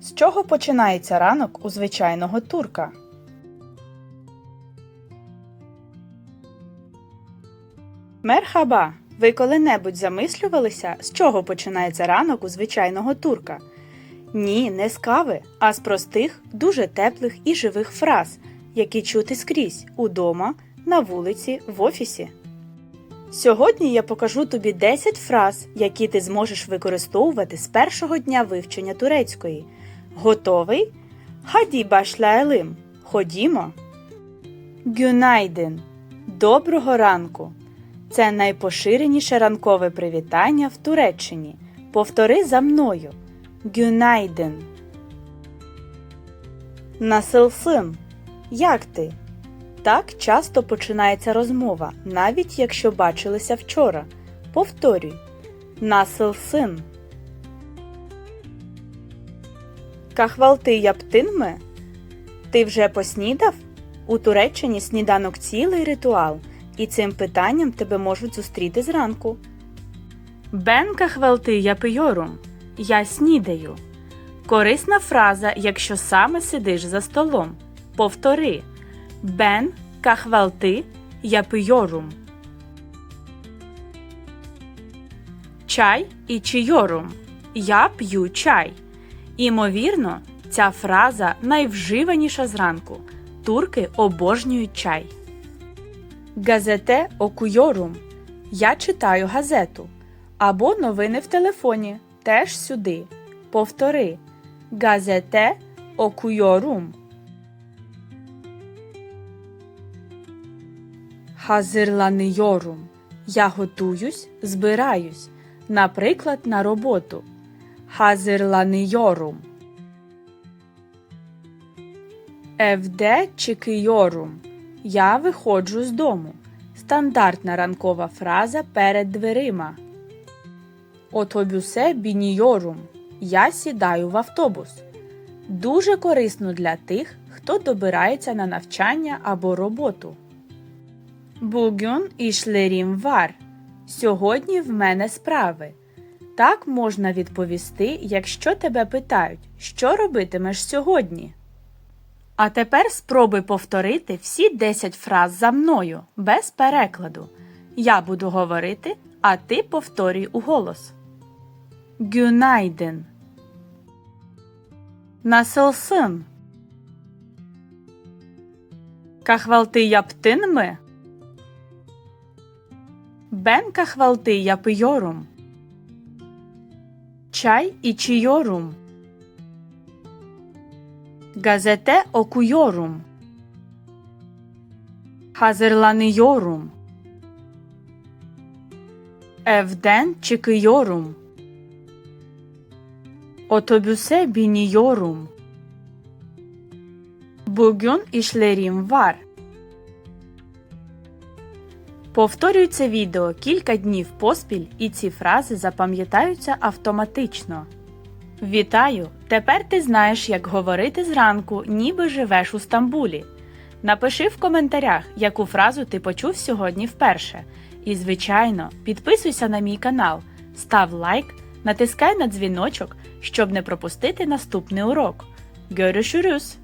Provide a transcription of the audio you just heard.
З чого починається ранок у звичайного турка? Мерхаба! Ви коли-небудь замислювалися, з чого починається ранок у звичайного турка? Ні, не з кави, а з простих, дуже теплих і живих фраз, які чути скрізь удома, на вулиці, в офісі. Сьогодні я покажу тобі 10 фраз, які ти зможеш використовувати з першого дня вивчення турецької. Готовий? Хаді башлаелим. Ходімо. Гюнайден. Доброго ранку. Це найпоширеніше ранкове привітання в Туреччині. Повтори за мною. Гюнайден. Насилсин. Як ти? Так часто починається розмова, навіть якщо бачилися вчора. Повторюй. Насилсин. Кахвалти яптинме? Ти вже поснідав? У Туреччині сніданок цілий ритуал, і цим питанням тебе можуть зустріти зранку. Бен кахвалти япийорум. Я снідаю. Корисна фраза, якщо саме сидиш за столом. Повтори. Бен кахвалти япийорум. Чай і чийорум. Я п'ю чай. Імовірно, ця фраза найвживаніша зранку. Турки обожнюють чай. Газете окуйорум. Я читаю газету. Або новини в телефоні. Теж сюди. Повтори. Газете окуйорум. Hazırlanıyorum. Я готуюсь, збираюсь. Наприклад, на роботу. Hazırlanıyorum. Evde çıkıyorum. Я виходжу з дому. Стандартна ранкова фраза перед дверима. Отобюсе бінійорум. Я сідаю в автобус. Дуже корисно для тих, хто добирається на навчання або роботу. Bugün işlerim var. Сьогодні в мене справи. Так можна відповісти, якщо тебе питають, що робитимеш сьогодні. А тепер спробуй повторити всі 10 фраз за мною без перекладу. Я буду говорити, а ти повторюй уголос. Günaydın. Nasılsın? Kahvaltı yaptın mı? Ben kahvaltı yapıyorum. Çay içiyorum. Gazete okuyorum. Hazırlanıyorum. Evden çıkıyorum. Otobüse biniyorum. Bugün işlerim var. Повторюй це відео кілька днів поспіль, і ці фрази запам'ятаються автоматично. Вітаю! Тепер ти знаєш, як говорити зранку, ніби живеш у Стамбулі. Напиши в коментарях, яку фразу ти почув сьогодні вперше. І, звичайно, підписуйся на мій канал, став лайк, натискай на дзвіночок, щоб не пропустити наступний урок. Görüşürüz!